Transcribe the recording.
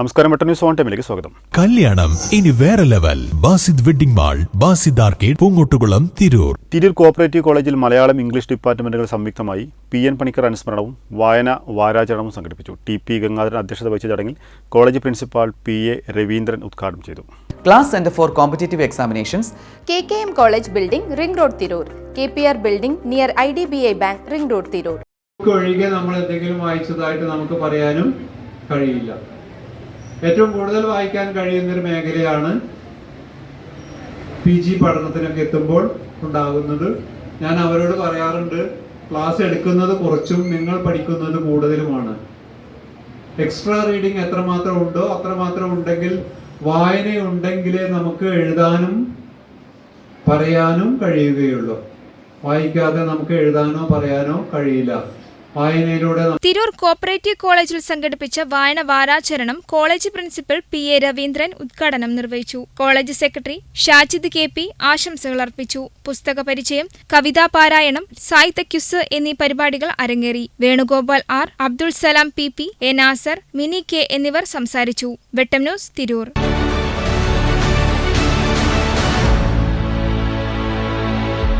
നമസ്കാരം വെട്ട news on ടൈമിലേക്ക് സ്വാഗതം. കല്യാണം ഇനി വേറെ level. Basid wedding mall Basid arcade Poongottukulam Tirur. Tirur cooperative കോളേജിൽ മലയാളം ഇംഗ്ലീഷ് ഡിപ്പാർട്ട്മെന്റുകൾ സംയുക്തമായി പി എൻ പണിക്കർ അനുസ്മരണവും വായന വാരാചരണവും സംഘടിപ്പിച്ചു. ടി പി ഗംഗാധരൻ അധ്യക്ഷത വഹിച്ച ചടങ്ങിൽ college principal P A Raveendran ഉദ്ഘാടനം ചെയ്തു. Class centre for competitive examinations. K K M college building ring road Tirur. K P R building near I D B I bank ring road Tirur. ഒഴികെ നമ്മൾ എന്തെങ്കിലും വായിച്ചതായിട്ട് നമുക്ക് പറയാനും കഴിയില്ല. ഏറ്റവും കൂടുതൽ വായിക്കാൻ കഴിയുന്ന ഒരു മേഖലയാണ് പി ജി പഠനത്തിനൊക്കെ എത്തുമ്പോൾ ഉണ്ടാകുന്നത്. ഞാൻ അവരോട് പറയാറുണ്ട് ക്ലാസ് എടുക്കുന്നത് കുറച്ചും നിങ്ങൾ പഠിക്കുന്നത് കൂടുതലുമാണ്. എക്സ്ട്രാ റീഡിംഗ് എത്രമാത്രം ഉണ്ടോ അത്രമാത്രം ഉണ്ടെങ്കിൽ വായനയുണ്ടെങ്കിലേ നമുക്ക് എഴുതാനും പറയാനും കഴിയുകയുള്ളൂ. വായിക്കാതെ നമുക്ക് എഴുതാനോ പറയാനോ കഴിയില്ല. തിരൂർ കോപ്പറേറ്റീവ് കോളേജിൽ സംഘടിപ്പിച്ച വായന വാരാചരണം college principal P A Raveendran ഉദ്ഘാടനം നിർവഹിച്ചു. College secretary Shajid K P ആശംസകൾ അർപ്പിച്ചു. പുസ്തക പരിചയം കവിതാ പാരായണം സാഹിത്യ ക്യുസ് എന്നീ പരിപാടികൾ അരങ്ങേറി. Venugopal R Abdul Salam P P A Nasar Mini K എന്നിവർ സംസാരിച്ചു. വെട്ടം ന്യൂസ് തിരൂർ.